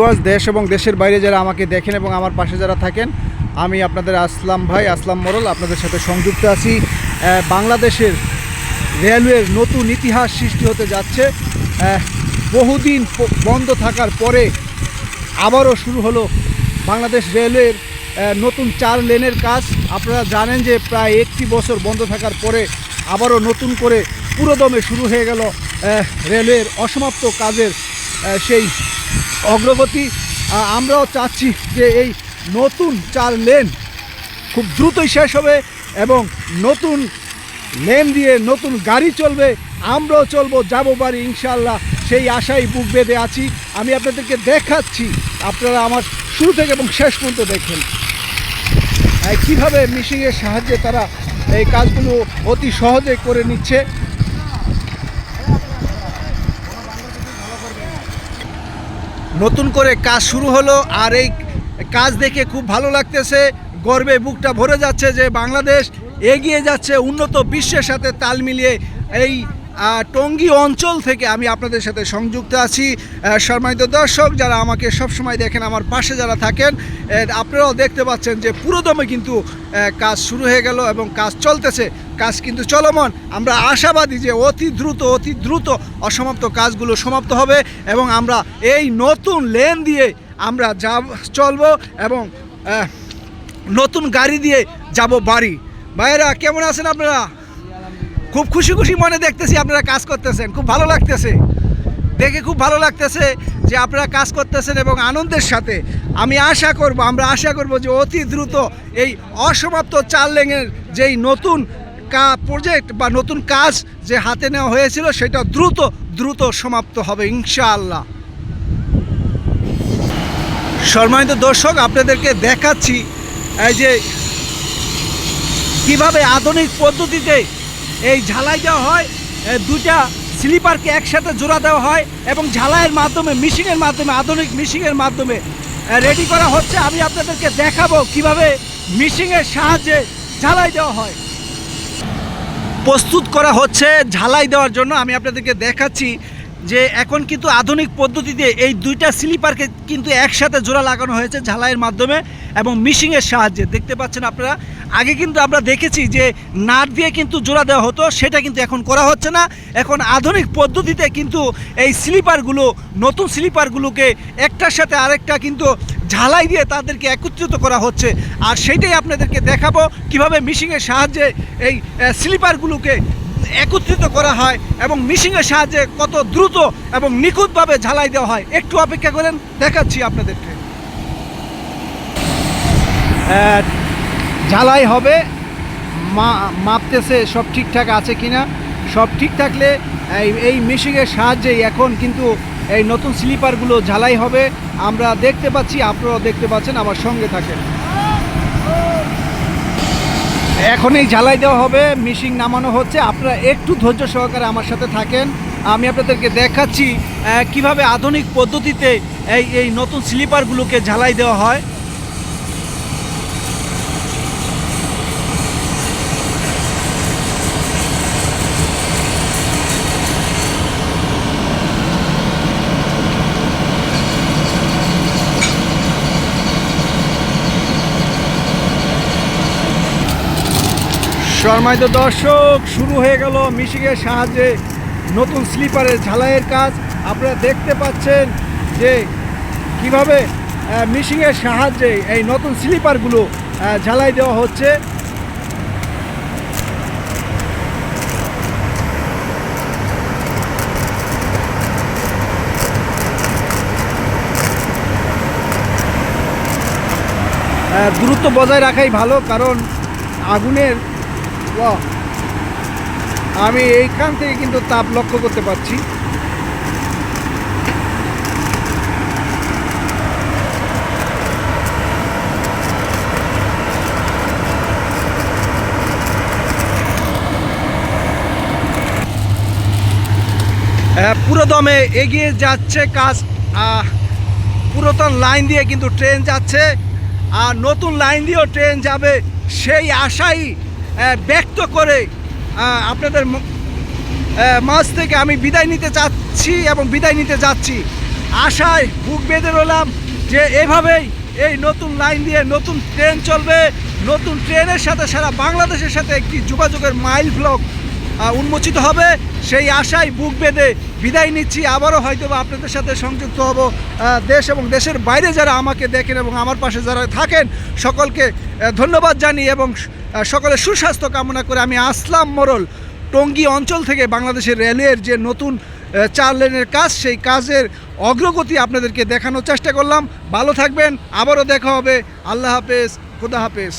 Viewers, দেশ এবং দেশের বাইরে যারা আমাকে দেখেন এবং আমার পাশে যারা থাকেন আমি আপনাদের আসলাম ভাই আসলাম মোরল আপনাদের সাথে সংযুক্ত আছি। বাংলাদেশের রেলওয়ের নতুন ইতিহাস সৃষ্টি হতে যাচ্ছে। বহুদিন বন্ধ থাকার পরে আবারও শুরু হলো বাংলাদেশ রেলওয়ের নতুন চার লেনের কাজ। আপনারা জানেন যে প্রায় একটি বছর বন্ধ থাকার পরে আবারও নতুন করে পুরোদমে শুরু হয়ে গেল রেলওয়ের অসমাপ্ত কাজের সেই অগ্রগতি আমরাও চাচ্ছি যে এই নতুন চার লেন খুব দ্রুতই শেষ হবে এবং নতুন লেন দিয়ে নতুন গাড়ি চলবে, আমরাও চলবো, যাব বাড়ি ইনশাল্লাহ সেই আশাই বুক বেঁধে আছি। আমি আপনাদেরকে দেখাচ্ছি, আপনারা আমার শুরু থেকে এবং শেষ পর্যন্ত দেখেন। কীভাবে মিশিংয়ের সাহায্যে তারা এই কাজগুলো অতি সহজে করে নিচ্ছে। নতুন করে কাজ শুরু হলো আর এই কাজ দেখে খুব ভালো লাগতেছে। গর্বে বুকটা ভরে যাচ্ছে যে বাংলাদেশ এগিয়ে যাচ্ছে উন্নত বিশ্বের সাথে তাল মিলিয়ে এই টঙ্গী অঞ্চল থেকে আমি আপনাদের সাথে সংযুক্ত আছি। সম্মানিত দর্শক, যারা আমাকে সবসময় দেখেন, আমার পাশে যারা থাকেন আপনারাও দেখতে পাচ্ছেন যে পুরোদমে কিন্তু কাজ শুরু হয়ে গেল এবং কাজ চলতেছে। কাজ কিন্তু চলমান। আমরা আশাবাদী যে অতি দ্রুত অতি দ্রুত অসমাপ্ত কাজগুলো সমাপ্ত হবে এবং আমরা এই নতুন লেন দিয়ে আমরা যা চলবো এবং নতুন গাড়ি দিয়ে যাব বাড়ি। ভাইয়েরা, কেমন আছেন আপনারা? খুব খুশি খুশি মনে দেখতেছি আপনারা কাজ করতেছেন, খুব ভালো লাগতেছে। দেখে খুব ভালো লাগতেছে যে আপনারা কাজ করতেছেন এবং আনন্দের সাথে। আমি আশা করব, আমরা আশা করব যে অতি দ্রুত এই অসমাপ্ত চার লেনের যেই নতুন কা প্রজেক্ট বা নতুন কাজ যে হাতে নেওয়া হয়েছিল, সেটা দ্রুত দ্রুত সমাপ্ত হবে ইনশাআল্লাহ। সম্মানিত দর্শক, আপনাদেরকে দেখাচ্ছি এই যে কীভাবে আধুনিক পদ্ধতিতে এই ঝালাই দেওয়া হয় দুটা স্লিপারকে একসাথে জোড়া দেওয়া হয় এবং ঝালাইয়ের মাধ্যমে, মেশিনের মাধ্যমে, আধুনিক মেশিনের মাধ্যমে রেডি করা হচ্ছে। আমি আপনাদেরকে দেখাবো কীভাবে মেশিনের সাহায্যে ঝালাই দেওয়া হয়। প্রস্তুত করা হচ্ছে ঝালাই দেওয়ার জন্য। আমি আপনাদেরকে দেখাচ্ছি যে এখন কিন্তু আধুনিক পদ্ধতিতে এই দুইটা স্লিপারকে কিন্তু একসাথে জোড়া লাগানো হয়েছে ঝালাইয়ের মাধ্যমে এবং মিশিংয়ের সাহায্যে। দেখতে পাচ্ছেন আপনারা, আগে কিন্তু আমরা দেখেছি যে নাট দিয়ে কিন্তু জোড়া দেওয়া হতো, সেটা কিন্তু এখন করা হচ্ছে না। এখন আধুনিক পদ্ধতিতে কিন্তু এই স্লিপারগুলো, নতুন স্লিপারগুলোকে একটার সাথে আরেকটা কিন্তু ঝালাই দিয়ে তাদেরকে একত্রিত করা হচ্ছে। আর সেইটাই আপনাদেরকে দেখাবো কীভাবে মিশিংয়ের সাহায্যে এই স্লিপারগুলোকে একত্রিত করা হয় এবং মিশিংয়ের সাহায্যে কত দ্রুত এবং নিখুঁতভাবে ঝালাই দেওয়া হয়। একটু অপেক্ষা করেন, দেখাচ্ছি আপনাদেরকে। ঝালাই হবে, মা, মাপতেছে সব ঠিকঠাক আছে কিনা? সব ঠিক থাকলে এই এই মেশিনের সাহায্যেই এখন কিন্তু এই নতুন স্লিপারগুলো ঝালাই হবে। আমরা দেখতে পাচ্ছি, আপনারাও দেখতে পাচ্ছেন, আমার সঙ্গে থাকেন। এখন এই দেওয়া হবে মিশিং নামানো হচ্ছে। আপনারা একটু ধৈর্য সহকারে আমার সাথে থাকেন। আমি আপনাদেরকে দেখাচ্ছি কীভাবে আধুনিক পদ্ধতিতে এই এই নতুন স্লিপারগুলোকে ঝালাই দেওয়া হয়। সম্মানিত দর্শক শুরু হয়ে গেল মিশিংয়ের সাহায্যে নতুন স্লিপারের ঝালাইয়ের কাজ। আপনারা দেখতে পাচ্ছেন যে কীভাবে আহ, মিশিংয়ের সাহায্যে এই নতুন স্লিপারগুলো ঝালাই দেওয়া হচ্ছে। দূরত্ব বজায় রাখাই ভালো কারণ আগুনের আমি এইখান থেকে কিন্তু তাপ লক্ষ্য করতে পারছি। আহ, পুরো দমে এগিয়ে যাচ্ছে কাজ। পুরাতন লাইন দিয়ে কিন্তু ট্রেন যাচ্ছে। আর নতুন লাইন দিয়েও ট্রেন যাবে সেই আশাই ব্যক্ত করে আপনাদের ম- আহ, মাঝ থেকে আমি বিদায় নিতে চাচ্ছি এবং বিদায় নিতে যাচ্ছি। আশায় বুক বেঁধে রলাম যে এভাবেই এই নতুন লাইন দিয়ে নতুন ট্রেন চলবে নতুন ট্রেনের সাথে সারা বাংলাদেশের সাথে একটি যোগাযোগের মাইল ব্লক উন্মোচিত হবে। সেই আশায় বুক বেঁধে বিদায় নিচ্ছি। আবারও হয়তো আপনাদের সাথে সংযুক্ত হব দেশ এবং দেশের বাইরে যারা আমাকে দেখেন এবং আমার পাশে যারা থাকেন সকলকে ধন্যবাদ জানি এবং সকলের সুস্বাস্থ্য কামনা করে আমি আসলাম মরল টঙ্গী অঞ্চল থেকে বাংলাদেশের রেলওয়ের যে নতুন চার লেনের কাজ, সেই কাজের অগ্রগতি আপনাদেরকে দেখানোর চেষ্টা করলাম। ভালো থাকবেন, আবারও দেখা হবে। আল্লাহ হাফেজ, খুদা হাফেজ।